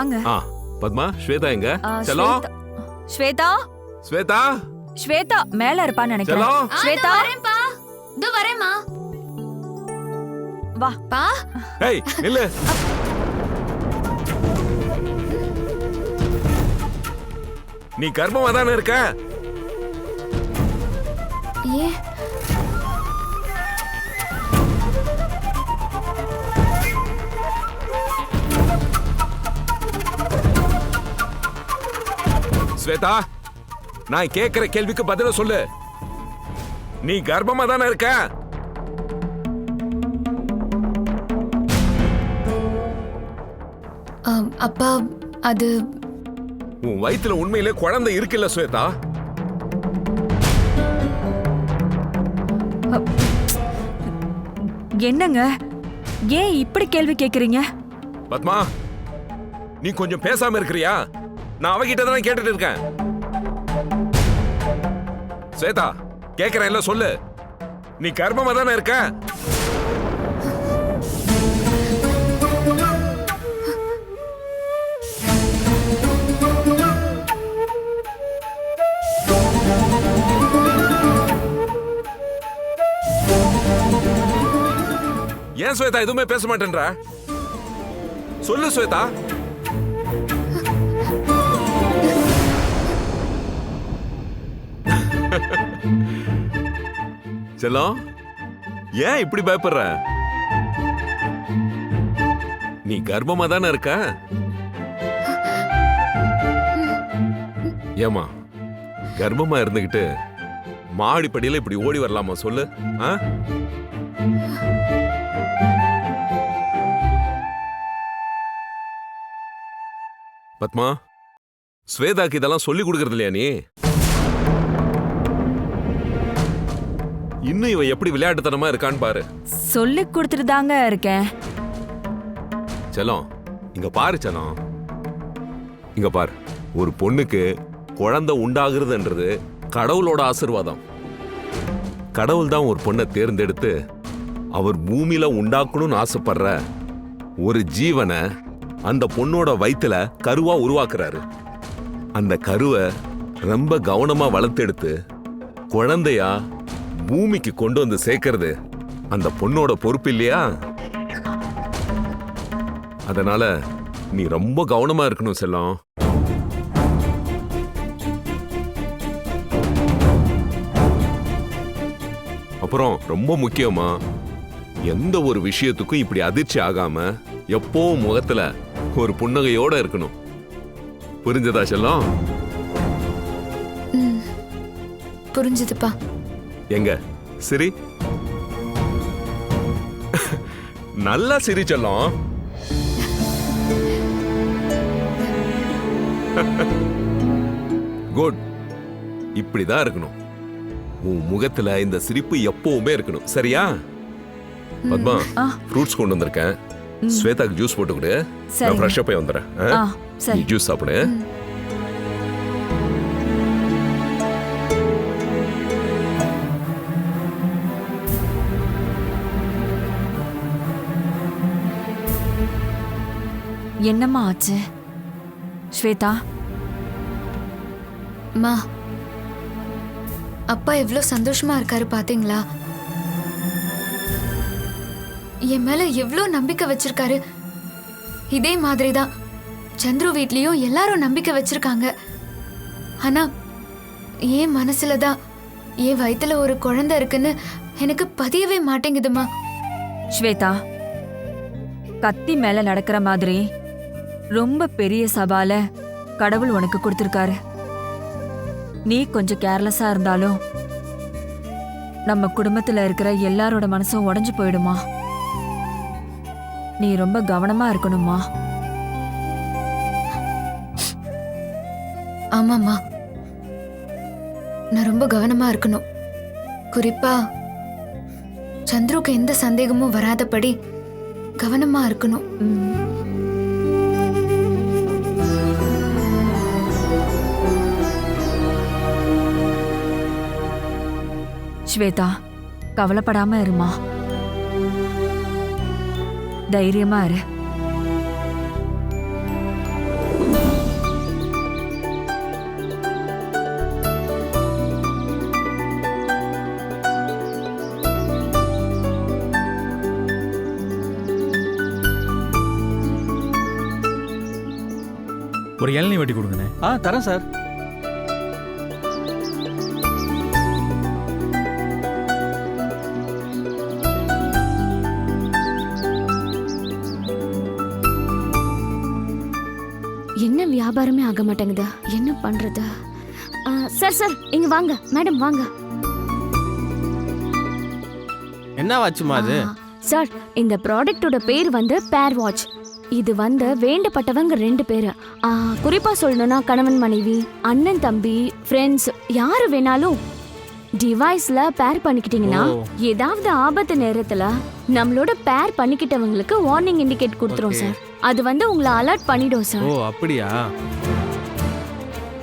வாங்க. ஆ பத்மா ஸ்வேதா எங்க? ஆ, செல்லம் ஸ்வேதா. ஸ்வேதா? ஸ்வேதா? மேல இருப்பான்னு நினைக்கிறேன். செல்லம் ஸ்வேதா? வரேன்ப்பா. இதோ வரேம்மா. வா. பா. ஏய் நில்லு. நீ கர்ப்பமா தானே இருக்க? ஸ்வேதா நான் கேக்குற கேள்விக்கு பதில சொல்லு. நீ கர்ப்பமா தானே இருக்க? அப்பா அது உன் வயித்துல உண்மையிலே குழந்தை இருக்குல்ல ஸ்வேதா? என்னங்க? ஏன் இப்படி கேள்வி கேக்குறீங்க? பத்மா நீ கொஞ்சம் பேசாம இருக்கிறியா? நான் அவகிட்ட தானே கேட்டுட்டு இருக்கேன். ஸ்வேதா கேக்குறேன் இல்ல சொல்லு. நீ கர்ப்பமா தானே இருக்க? ஏன் ஸ்வேதா எதுவுமே பேச மாட்டேன்ற? சொல்லு ஸ்வேதா. செல்லம் ஏன் இப்படி பயப்படுற? நீ கர்ப்பமா தானே இருக்க? ஏமா கர்ப்பமா இருந்துகிட்டு மாடிப்படியில இப்படி ஓடி வரலாமா சொல்லு ஆ? பத்மா ஸ்வேதாக்கு இதெல்லாம் சொல்லி கொடுக்கறது இல்லையா நீ? இன்னும் இவ எப்படி விளையாட்டுத்தனமா இருக்கான்னு பாரு. சொல்லி கொடுத்துட்டு தாங்க இருக்கேன். செல்லம் இங்க பாரு செல்லம். இங்க பாரு ஒரு பொண்ணுக்கு குழந்தை உண்டாகுறதுன்றது கடவுளோட ஆசீர்வாதம். கடவுள் தான் ஒரு பொண்ணை தேர்ந்தெடுத்து அவர் பூமியில உண்டாக்கணும்னு ஆசைப்படுற ஒரு ஜீவனை அந்த பொண்ணோட வயித்துல கருவா உருவாக்குறாரு. அந்த கருவை ரொம்ப கவனமா வளர்த்தெடுத்து குழந்தையா பூமிக்கு கொண்டு வந்து சேர்க்கறது. அந்த பொண்ணோட பொறுப்பு இல்லையா? அதனால நீ ரொம்ப கவனமா இருக்கணும் செல்லம். அப்புறம் ரொம்ப முக்கியமா எந்த ஒரு விஷயத்துக்கும் இப்படி அதிர்ச்சி ஆகாம எப்பவும் முகத்துல ஒரு புன்னகையோட இருக்கணும். புரிஞ்சதா செல்லம்? புரிஞ்சதுப்பா. எங்க? சிரி. நல்லா சிரி செல்லம். குட் இப்படிதான் இருக்கணும். உன் முகத்துல இந்த சிரிப்பு எப்பவுமே இருக்கணும். சரியா? பத்மா. ஃப்ரூட்ஸ் கொண்டு வந்திருக்கேன். ஸ்வேதாக்கு ஜூஸ் போட்டு கொடு. நான் சரிங்க. ஃப்ரெஷ்ஷாக போய் வந்துடுறேன். நீ ஜூஸ் சாப்பிடு. என்னம்மா ஆச்சு? ஸ்வேதா? அம்மா அப்பா எவ்வளோ சந்தோஷமா இருக்காரு பாத்தீங்களா? என் மேல எவ்வளோ நம்பிக்கை வச்சிருக்காரு. இதே மாதிரி தான் சந்துரு வீட்லயும் எல்லாரும் நம்பிக்கை வச்சிருக்காங்க. ஆனா என் மனசுல தான் என் வயித்துல ஒரு குழந்தை இருக்குன்னு எனக்கு பதியவே மாட்டேங்குதுமா ஸ்வேதா கத்தி மேல நடக்கிற மாதிரி ரொம்ப பெரிய சவால கடவுள் உனக்கு கொடுத்திருக்காரு. நீ கொஞ்சம் கேர்லெஸ்ஸா இருந்தாலும் நம்ம குடும்பத்துல இருக்கிற எல்லாரோட மனசும் உடஞ்சு போயிடுமா? நீ ரொம்ப கவனமா இருக்கணுமா ஆமாம்மா. நான் ரொம்ப கவனமா இருக்கணும். குறிப்பா சந்துருக்கு எந்த சந்தேகமும் வராதபடி கவனமா இருக்கணும். ஸ்வேதா கவலைப்படாம இருமா? தைரியமா இரு. ஒரு இளநீ வெட்டி கொடுங்கண்ணே. ஆ தரேன் சார். ஆக மாட்டேங்குது. என்ன பண்றது? சார் சார் இங்க வாங்க. மேடம் வாங்க. என்ன வாட்சுமா அது சார் இந்த ப்ராடக்ட்டோட பேர் வந்து பேர் வாட்ச். இது வந்து வேண்டப்பட்டவங்க ரெண்டு பேரு. ஆ, குறிப்பா சொல்லணும்னா கணவன் மனைவி அண்ணன் தம்பி ஃப்ரெண்ட்ஸ் யாரு வேணாலும் டிவைஸ்ல பேர் பண்ணிக்கிட்டீங்கன்னா. ஏதாவது ஆபத்து நேரத்துல நம்மளோட பேர் பண்ணிக்கிட்டவங்களுக்கு வார்னிங் இண்டிகேட் கொடுத்துரும். சார். அது வந்து உங்களை அலர்ட் பண்ணிடும் சார். ஓ அப்படியா?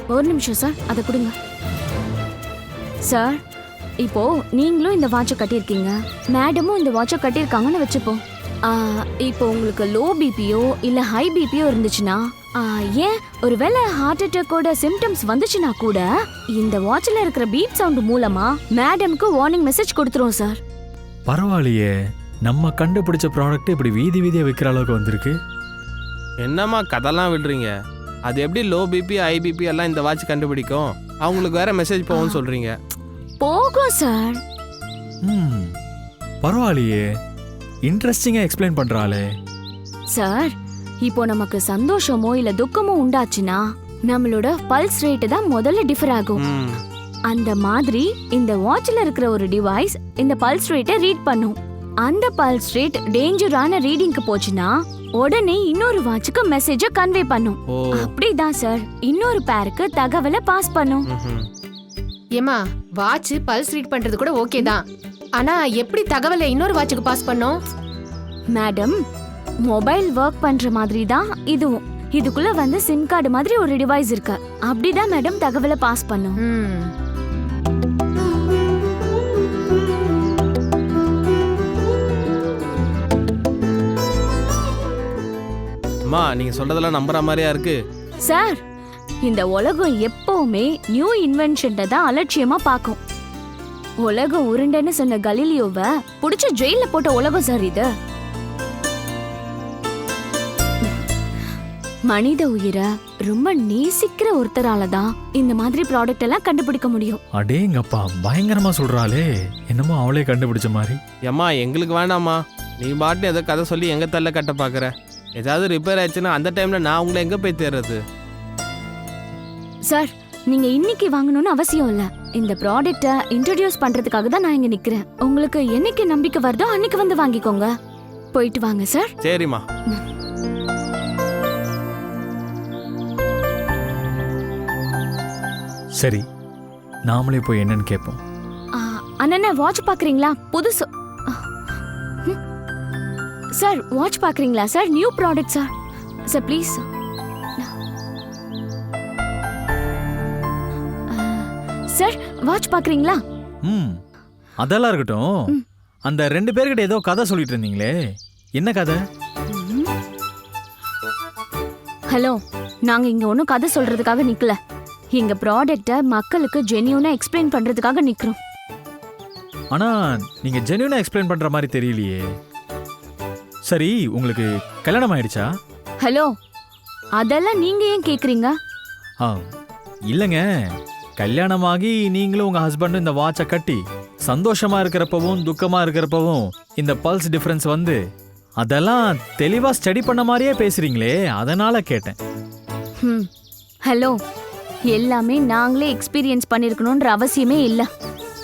ஒரு நிமிஷம் சார் அதை கொடுங்க. சார் இப்போ நீங்களும் இந்த வாட்சை கட்டியிருக்கீங்க. மேடமும் இந்த வாட்சை கட்டியிருக்காங்கன்னு வச்சுப்போம். ஆ, இப்போ உங்களுக்கு லோ பிபியோ இல்ல ஹை பிபியோ இருந்துச்சுன்னா ஆ, ஏன் ஒருவேளை ஹார்ட் அட்டாக்கோட சிம்டம்ஸ் வந்துச்சுன்னா கூட இந்த வாட்ச்ல இருக்கிற பீப் சவுண்ட் மூலமா மேடம்க்கு வார்னிங் மெசேஜ் கொடுத்துரும் சார் பரவாயில்லையே. நம்ம கண்டுபிடிச்ச ப்ராடக்ட் இப்படி வீதி வீதியா விற்கிற அளவுக்கு வந்திருக்கு. என்னம்மா கதெல்லாம் விடுறீங்க? அது எப்படி லோ பிபி ஹை பிபி எல்லாம் இந்த வாட்ச் கண்டுபிடிக்கும்? அவங்களுக்கு வேற மெசேஜ் போகும்னு சொல்றீங்க. போகும் சார் ம் பரவாயில்லையே. இன்ட்ரெஸ்டிங்கா எக்ஸ்பிளைன் பண்றாளே சார் இப்போ நமக்கு சந்தோஷமோ இல்ல துக்கமோ உண்டாச்சுன்னா நம்மளோட பல்ஸ் ரேட் தான் முதல்ல டிஃபர் ஆகும். ம். அந்த மாதிரி இந்த வாட்ச்ல இருக்கிற ஒரு டிவைஸ் இந்த பல்ஸ் ரேட்டை ரீட் பண்ணும். அந்த பல்ஸ் ரேட் டேஞ்சரான ரீடிங்க்கு போச்சுன்னா உடனே இன்னொரு வாட்சுக்கு மெசேஜ கன்வே பண்ணும். ஓ. அப்படிதான் சார் இன்னொரு பேருக்கு தகவலை பாஸ் பண்ணும். ம்ஹும். ஏமா வாட்ச் பல்ஸ் ரீட் பண்றது கூட ஓகே தான். ஆனா எப்படி தகவலை இன்னொரு வாட்சுக்கு பாஸ் பண்ணோம்? மேடம் மொபைல் ஒர்க் பண்ற மாதிரி தான் இதுவும். இதுக்குள்ள வந்து சிம் கார்டு மாதிரி ஒரு டிவைஸ் இருக்கு. அப்படிதான் மேடம் தகவலை பாஸ் பண்ணும். ம். அம்மா நீங்க சொல்றதெல்லாம் நம்புற மாதிரியா இருக்கு. சார் இந்த உலகம் எப்பவுமே நியூ இன்வென்ஷன்ட தான் அலட்சியமா பார்க்கும். உலகம் உருண்டைன்னு சொன்ன கலீலியோவை புடிச்ச ஜெயில போட்ட உலகம் சார் இது. மனித உயிரை ரொம்ப நேசிக்கிற ஒருத்தரால தான் இந்த மாதிரி ப்ராடக்ட் எல்லாம் கண்டுபிடிக்க முடியும். அடேங்கப்பா பயங்கரமா சொல்றாளே. என்னமோ அவளே கண்டுபிடிச்ச மாதிரி. ஏம்மா எங்களுக்கு வேண்டாம்மா நீ பாட்டு ஏதோ கதை சொல்லி எங்க தள்ள கட்ட பாக்குற? ஏதாவது ரிப்பேர் ஆயிடுச்சுன்னா அந்த டைம்ல நான் உங்களை எங்க போய் தேடுறது? சார் நீங்க இன்னைக்கு வாங்கணும்னு அவசியம் இல்ல. இந்த ப்ராடக்ட்ட இன்ட்ரடியூஸ் பண்றதுக்காக தான் நான் இங்க நிக்கிறேன். உங்களுக்கு என்னைக்கு நம்பிக்கை வருதோ அன்னைக்கு வந்து வாங்கிக்கோங்க. போயிட்டு வாங்க சார் சரிம்மா. சரி நாமளே போய் என்னன்னு கேட்போம். அண்ணா வாட்ச் பாக்குறீங்களா புதுசு. சார் வாட்ச் பாக்குறீங்களா sir new product sir sir please sir watch பாக்குறீங்களா ம் அதெல்லாம் இருக்கட்டும். அந்த ரெண்டு பேர்கிட்ட ஏதோ கதை சொல்லிட்டு இருந்தீங்களே. என்ன கதை? ஹலோ நாங்க இங்க ஒன்றும் கதை சொல்றதுக்காக நிக்கல. எங்க ப்ராடக்ட்ட மக்களுக்கு ஜென்யூனா எக்ஸ்பிளைன் பண்றதுக்காக நிக்கிறோம். ஆனா நீங்க ஜென்யூனா எக்ஸ்பிளைன் பண்ற மாதிரி தெரியலையே. சரி உங்களுக்கு கல்யாணம் ஆயிடுச்சா ஹலோ அதெல்லாம் நீங்க ஏன் கேக்குறீங்க? ஆ இல்லைங்க. கல்யாணமாகி நீங்களும் உங்க ஹஸ்பண்டும் இந்த வாட்சை கட்டி சந்தோஷமா இருக்கிறப்பவும் துக்கமா இருக்கிறப்பவும் இந்த பல்ஸ் டிஃபரன்ஸ் வந்து அதெல்லாம் தெளிவா ஸ்டடி பண்ண மாதிரியே பேசுறீங்களே அதனால கேட்டேன். ம் ஹலோ எல்லாமே நாங்களே எக்ஸ்பீரியன்ஸ் பண்ணிருக்கணும்ன்ற அவசியமே இல்ல.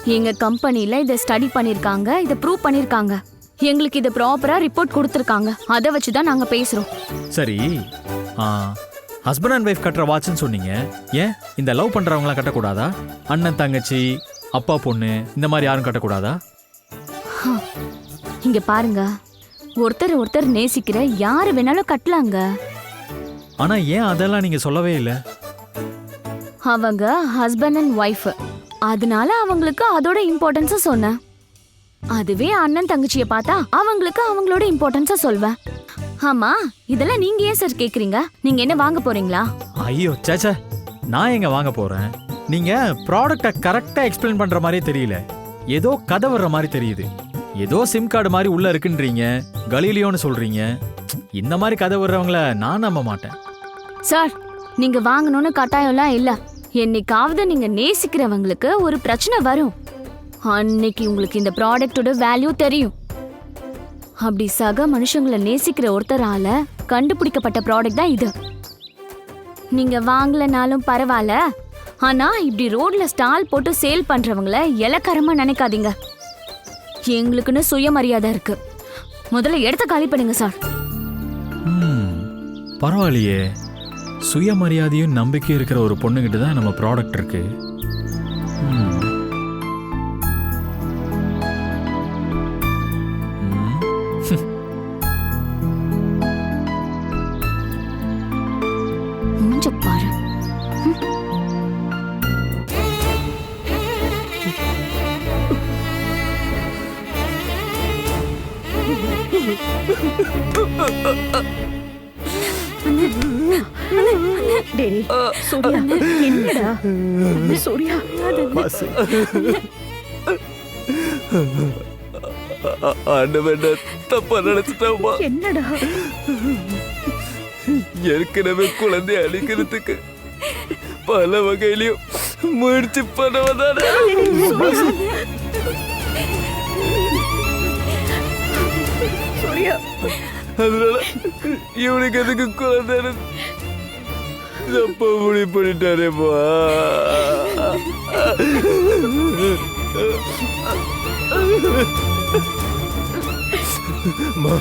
எங்க கம்பெனில இதை ஸ்டடி பண்ணிருக்காங்க இதை ப்ரூவ் பண்ணிருக்காங்க. எங்களுக்கு இதை ப்ராப்பரா ரிப்போர்ட் கொடுத்துருக்காங்க. அதை வச்சு தான் நாங்க பேசுறோம். சரி. ஹஸ்பண்ட் அண்ட் ஒய்ஃப் கட்டுற வாட்ச்னு சொன்னீங்க. ஏன்? இந்த லவ் பண்றவங்களாம் கட்டக்கூடாதா? அண்ணன் தங்கச்சி அப்பா பொண்ணு இந்த மாதிரி யாரும் கட்டக்கூடாதா? இங்க பாருங்க. ஒருத்தர் ஒருத்தர் நேசிக்கிற யாரு வேணாலும் கட்டலாங்க. ஆனா ஏன் அதெல்லாம் நீங்க சொல்லவே இல்லை? அவங்க ஹஸ்பண்ட் அண்ட் ஒய்ஃப் அதனால அவங்களுக்கு அதோட இம்பார்ட்டன்ஸ சொன்னேன். அதுவே அண்ணன் தங்கச்சிய பார்த்தா அவங்களுக்கு அவங்களோட இம்பார்ட்டன்ஸ சொல்வேன். ஆமா இதெல்லாம் நீங்க ஏன் சார் கேக்குறீங்க? நீங்க என்ன வாங்க போறீங்களா? ஐயோ சேச்சே நான் எங்க வாங்க போறேன்? நீங்க ப்ராடக்ட்டை கரெக்டா எக்ஸ்பிளைன் பண்ற மாதிரியே தெரியல. ஏதோ கதை வர்ற மாதிரி தெரியுது. ஏதோ சிம் கார்டு மாதிரி உள்ள இருக்குன்றீங்க. கலீலியோன்னு சொல்றீங்க. இந்த மாதிரி கதை வர்றவங்கள நான் நம்ப மாட்டேன். சார் நீங்க வாங்கணும்னு கட்டாயம்லாம் இல்ல. என்னைக்காவது நீங்க நேசிக்கிறவங்களுக்கு ஒரு பிரச்சனை வரும். அன்னைக்கு உங்களுக்கு இந்த ப்ராடக்ட்டோட வேல்யூ தெரியும். அப்படி சக மனுஷங்களை நேசிக்கிற ஒருத்தரால கண்டுபிடிக்கப்பட்ட ப்ராடக்ட் தான் இது. நீங்க வாங்கலனாலும் பரவாயில்ல. ஆனா இப்படி ரோட்ல ஸ்டால் போட்டு சேல் பண்றவங்கள இலக்கரமா நினைக்காதீங்க. எங்களுக்குன்னு சுயமரியாதை இருக்கு. முதல்ல இடத்த காலி பண்ணுங்க சார். பரவாயில்லையே. சுயமரியாதையும் நம்பிக்கையும் இருக்கிற ஒரு பொண்ணுகிட்ட தான் நம்ம ப்ராடக்ட் இருக்கு. ம். டேய் சூர்யா என்னடா? சூர்யா ஆண்டவன் தப்பா நினைச்சிட்டாமா என்னடா? ஏற்கனவே குழந்தை அழிக்கிறதுக்கு பல வகையிலையும் முயற்சி பண்ணவதானே முடியும் அதனால இவனுக்கு எதுக்கு குழந்தை தப்பா முடிவு பண்ணிட்டாரேப்பா அம்மா,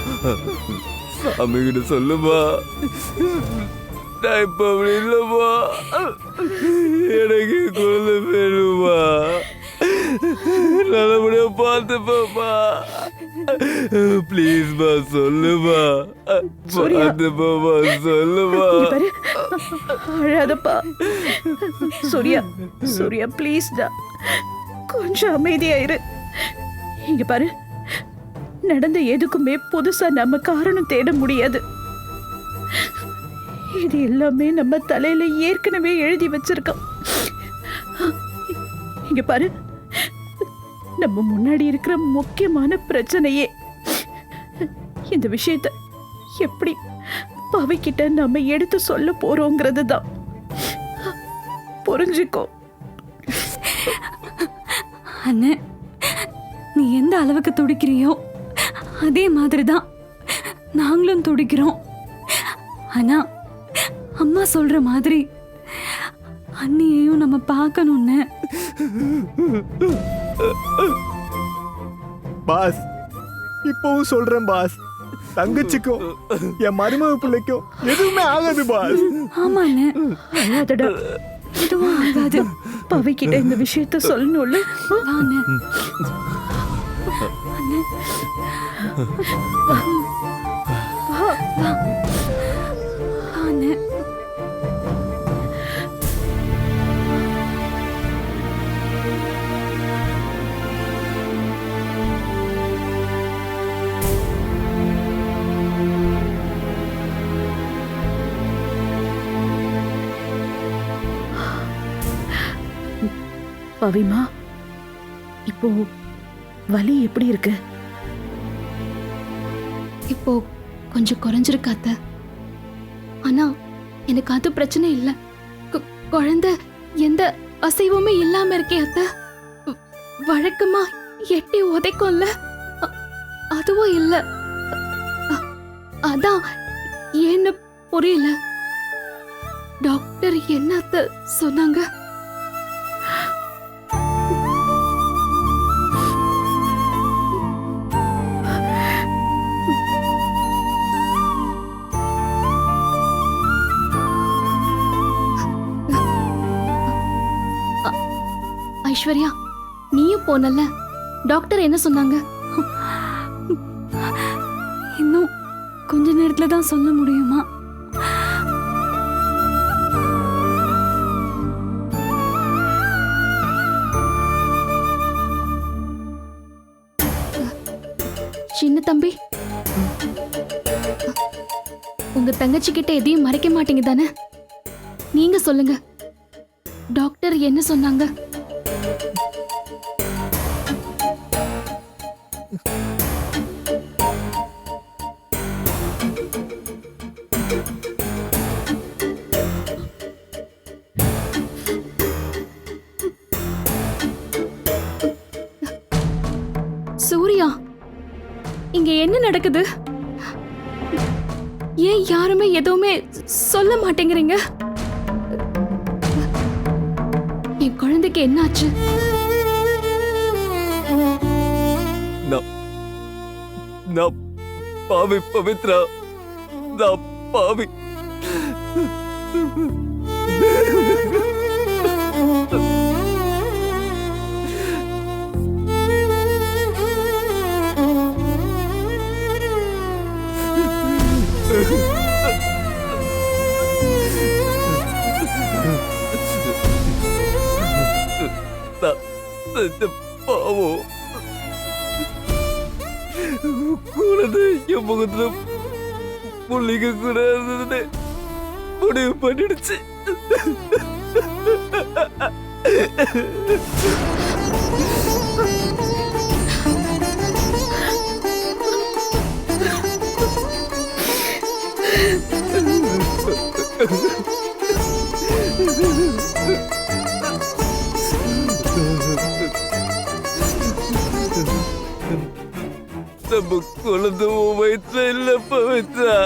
சாமி கிட்ட சொல்லுமா. நான் இப்ப அப்படி இல்லைம்மா. எனக்கு குழந்தை வேணுமா நல்லபடியா பார்த்துப்பா ப்ளீஸ்மா சொல்லுமா. சூர்யா. பார்த்துப்பா சொல்லுமா. இங்க பாரு. அழாதப்பா. சூர்யா சூர்யா ப்ளீஸ்டா கொஞ்சம் அமைதியா இரு இங்க பாரு. நடந்த எதுக்குமே புதுசா நம்ம காரணம் தேட முடியாது. இது எல்லாமே நம்ம தலையில ஏற்கனவே எழுதி வச்சிருக்கோம். இங்க பாரு. நம்ம முன்னாடி இருக்கிற முக்கியமான பிரச்சனையே. இந்த விஷயத்த எப்படி பவிக்கிட்ட நம்ம எடுத்து சொல்ல போறோங்கிறது தான் புரிஞ்சுக்கோ. அண்ணே நீ எந்த அளவுக்கு துடிக்கிறியோ அதே மாதிரி தான் நாங்களும் துடிக்கிறோம். ஆனா அம்மா சொல்ற மாதிரி அண்ணியையும் நம்ம பார்க்கணும்னு. பாஸ் இப்பவும் சொல்றேன் பாஸ். தங்கச்சிக்கும் என் மருமக பிள்ளைக்கும் எதுவுமே ஆகாது பாஸ். ஆமாண்ணே. அழாதடா. எதுவும் ஆகாது. பவிக்கிட்ட இந்த விஷயத்த சொல்லணும்ல. வாண்ணே வா. பவிமா இப்போ வலி எப்படி இருக்கு? இப்போ கொஞ்சம் குறைஞ்சிருக்கு அத்தை. ஆனா எனக்கு அது பிரச்சனை இல்ல. கு- குழந்தை எந்த அசைவுமே இல்லாம இருக்கே அத்தை. வழக்கமா எட்டி உதைக்கும்ல. அதுவும் இல்ல. அதான் ஏன்னு புரியல. டாக்டர் என்ன அத்தை சொன்னாங்க? ஐஸ்வர்யா நீயும் போனல டாக்டர் என்ன சொன்னாங்க? இன்னும் கொஞ்ச நேரத்துல தான் சொல்ல முடியுமா? சின்ன தம்பி உங்க தங்கச்சி கிட்ட எதையும் மறைக்க மாட்டீங்க தானே? நீங்க சொல்லுங்க. டாக்டர் என்ன சொன்னாங்க? நடக்குது? ஏன் யாருமே எதுவுமே சொல்ல மாட்டேங்கிறீங்க? என் குழந்தைக்கு என்னாச்சு? நான் பாவி பவித்ரா நான் பாவி. நான் செஞ்ச பாவம் குழந்தை என் முகத்துல புள்ளிக்க கூடாதுன்னு முடிவு பண்ணிடுச்சு Ha ha ha! குழந்தை உன் வயிற்றுல இல்ல பவித்ரா.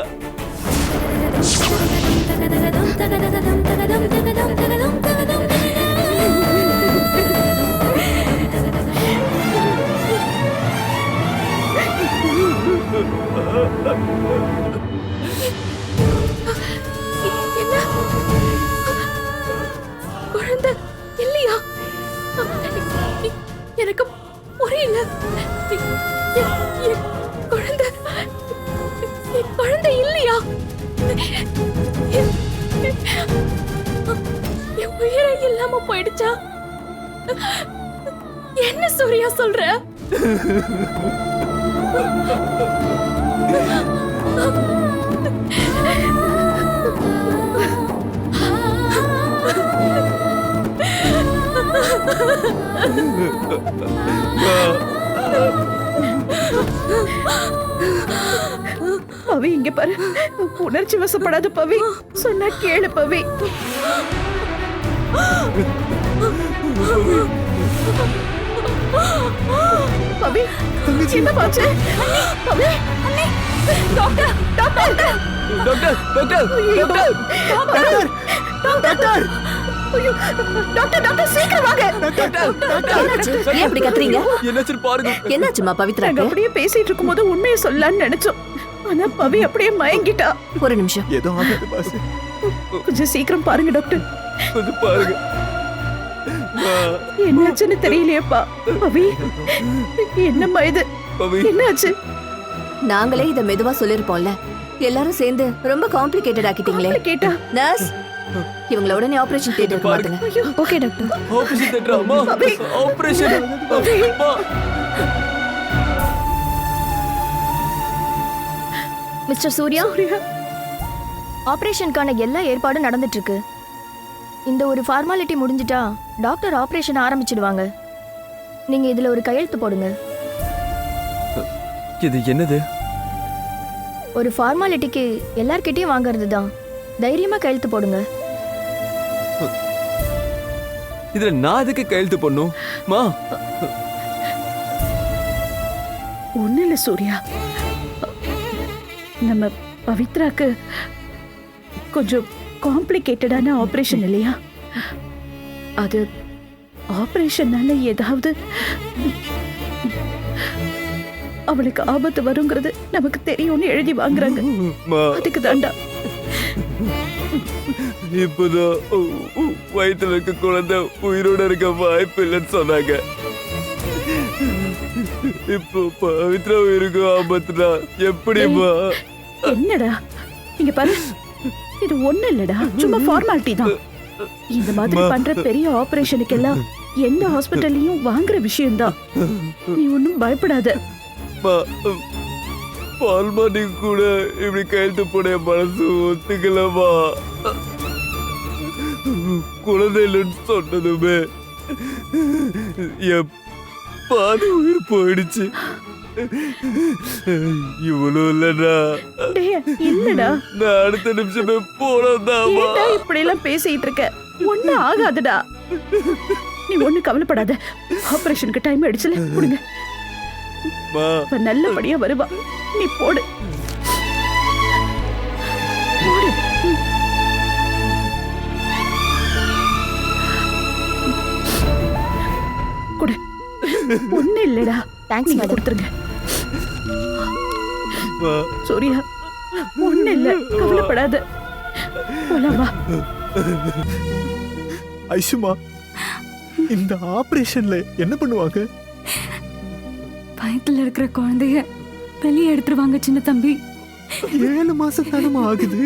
என்ன இல்லாம போயிடுச்சா? என்ன சூர்யா சொல்ற? பவி இங்க பாரு. உணர்ச்சி வசப்படாத பவி. சொன்னா கேளு பவி. பவி என்ன பாச்சு? Pavi doctor doctor. Doctor doctor ஐயோ, டாக்டர். டாக்டர். ஐயோ, டாக்டர் டாக்டர் சீக்கிரம் வாங்க. ஏன் இப்படி கத்துறீங்க? என்னாச்சு பாருங்க. என்னாச்சுமா பவித்ராக்கு அப்படியே பேசிட்டு இருக்கும்போது உண்மையை சொல்லலாம்னு நினைச்சோம். ஆனா பவி அப்படியே மயங்கிட்டா. ஒரு நிமிஷம். ஏதோ ஆகாது பாஸ் கொஞ்சம் சீக்கிரம் பாருங்க டாக்டர். கொஞ்சம் பாருங்க. என்னாச்சுன்னு தெரியலையேப்பா. பவி என்னம்மா இது? என்னாச்சு? நாங்களே இத மெதுவா சொல்லிருப்போம்ல. எல்லாரும் சேர்ந்து ரொம்ப காம்ப்ளிகேட்டட் ஆக்கிட்டீங்களே. கேட்டா நர்ஸ் இவங்கள உடனே ஆபரேஷன் தியேட்டருக்கு மாத்துங்க. ஓகே டாக்டர் ஆபரேஷன் தேட்டர் அம்மா. ஆபரேஷன் அம்மா. மிஸ்டர் சூர்யா ஆபரேஷனுக்கான எல்லா ஏற்பாடும் நடந்துட்டு இருக்கு. இந்த ஒரு ஃபார்மாலிட்டி முடிஞ்சிட்டா டாக்டர் ஆபரேஷன் ஆரம்பிச்சிடுவாங்க. நீங்க இதுல ஒரு கையெழுத்து போடுங்க. இது என்னது? ஒரு ஃபார்மாலிட்டிக்கு எல்லார்கிட்டயும் வாங்குறது தான் தைரியமா கையெழுத்து போடுங்க. இதுல நான் எதுக்கு கையெழுத்து பண்ணும் மா. ஒண்ணு இல்ல சூர்யா. நம்ம பவித்ராக்கு கொஞ்சம் காம்ப்ளிகேட்டடான ஆபரேஷன் இல்லையா? அது ஆபரேஷன்னால ஏதாவது அவளுக்கு ஆபத்து வருங்கிறது நமக்கு தெரியும்னு எழுதி வாங்குறாங்க. அதுக்கு தாண்டா. இப்போதான் வயித்துல இருக்க குழந்தை உயிரோட இருக்க வாய்ப்பு இல்லைன்னு சொன்னாங்க. இப்போ பவித்ரா உயிருக்கு ஆபத்துனா எப்படிமா என்னடா? இங்க பாரு. இது ஒண்ணு இல்லடா சும்மா ஃபார்மாலிட்டி தான். இந்த மாதிரி பண்ற பெரிய ஆபரேஷனுக்கு எல்லாம் எந்த ஹாஸ்பிட்டல்லையும் வாங்குற விஷயம்தான். நீ ஒன்னும் பயப்படாத. பால்மானி கூட இப்படி கையெழுத்து போட மனசு ஒத்துக்கலமா குழந்தை இல்லைன்னு சொன்னதுமே என் பாதி உயிர் போயிடுச்சு. இவ்வளவு இல்லடா டேய், இல்லடா. நான் அடுத்த நிமிஷமே ஏன்டா இப்படி எல்லாம் பேசிட்டு இருக்க? ஒண்ணு ஆகாதுடா. நீ ஒண்ணு கவலைப்படாத. ஆபரேஷனுக்கு டைம் ஆயிடுச்சுல கொடுங்க. நல்லபடியா வருவா. நீ போடு. போடு. கொடு. ஒண்ணு இல்லடா. தேங்க்ஸ் கொடுத்துருங்க. சூர்யா ஒண்ணு இல்ல கவலைப்படாத. போலாம் ஐஷுமா இந்த ஆபரேஷன்ல என்ன பண்ணுவாங்க? வயித்துல இருக்கிற குழந்தைய வெளியே எடுத்துருவாங்க சின்ன தம்பி. ஏழு மாசம் தானமா ஆகுது?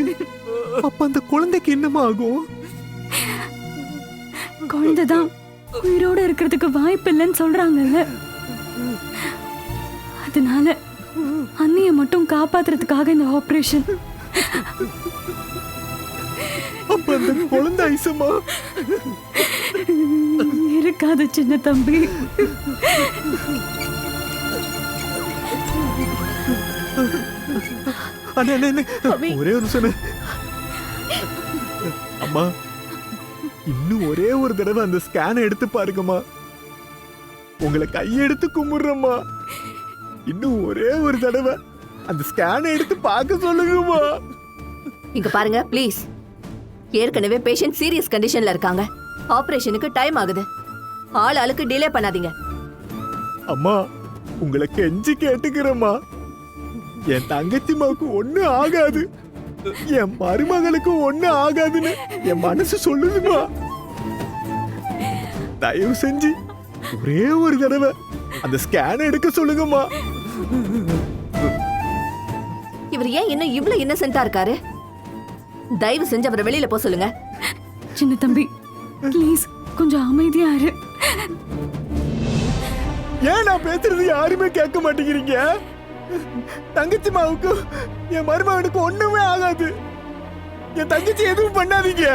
அப்ப அந்த குழந்தைக்கு என்னமா ஆகும்? குழந்தை தான் உயிரோட இருக்கிறதுக்கு வாய்ப்பு இல்லைன்னு சொல்றாங்கல்ல. அதனால அண்ணிய மட்டும் காப்பாத்துறதுக்காக இந்த ஆபரேஷன் அப்ப அந்த குழந்தை ஐசமா இருக்காது சின்ன தம்பி. ஒரே ஒரு அண்ணே. அம்மா இன்னும் ஒரே ஒரு தடவை அந்த ஸ்கேனை எடுத்து பாருங்கம்மா. உங்களை கையெடுத்து கும்பிடுறேம்மா. இன்னும் ஒரே ஒரு தடவை. அந்த ஸ்கேனை எடுத்து பார்க்க சொல்லுங்கம்மா. இங்க பாருங்க ப்ளீஸ் ஏற்கனவே பேஷண்ட் சீரியஸ் கண்டிஷன்ல இருக்காங்க. ஆபரேஷனுக்கு டைம் ஆகுது. ஆள் ஆளுக்கு டிலே பண்ணாதீங்க. அம்மா உங்களை கெஞ்சி கேட்டுக்கிறேம்மா. என் தங்கச்சிமாவுக்கு ஒண்ணு ஆகாது. என் மருமகளுக்கு ஒண்ணு ஆகாதுன்னு என் மனசு சொல்லுதுமா தயவு செஞ்சு ஒரே ஒரு தடவை அந்த ஸ்கேன் எடுக்க சொல்லுங்கம்மா. இவர் ஏன் இன்னும் இவ்ளோ இன்னசென்ட்டா இருக்காரு? தயவு செஞ்சு அவரை வெளியில போக சொல்லுங்க. சின்ன தம்பி ப்ளீஸ் கொஞ்சம் அமைதியா இரு. ஏன் நான் பேசுறது யாருமே கேட்க மாட்டேங்கிறீங்க? தங்கச்சி மாவுக்கு என் மருமகனுக்கு ஒண்ணுமே ஆகாது. என் தங்கச்சி எதுவும் பண்ணாதீங்க.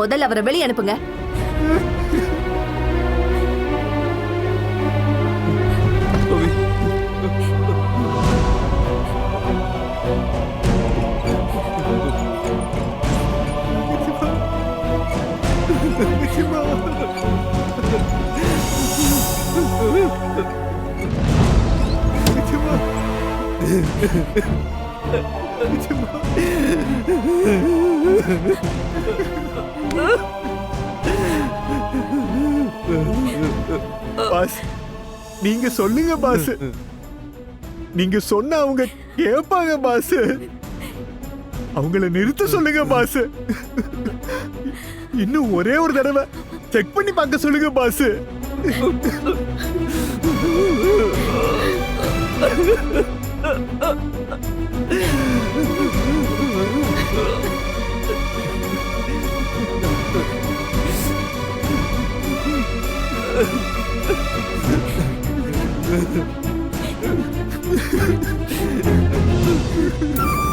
முதல்ல அவரை வெளியே அனுப்புங்க. பாஸ் நீங்க சொல்லுங்க பாஸ். நீங்க சொன்ன அவங்க கேட்பாங்க பாஸ். அவங்கள நிறுத்த சொல்லுங்க பாஸ். இன்னும் ஒரே ஒரு தடவை செக் பண்ணி பார்க்க சொல்லுங்க பாஸ் Ha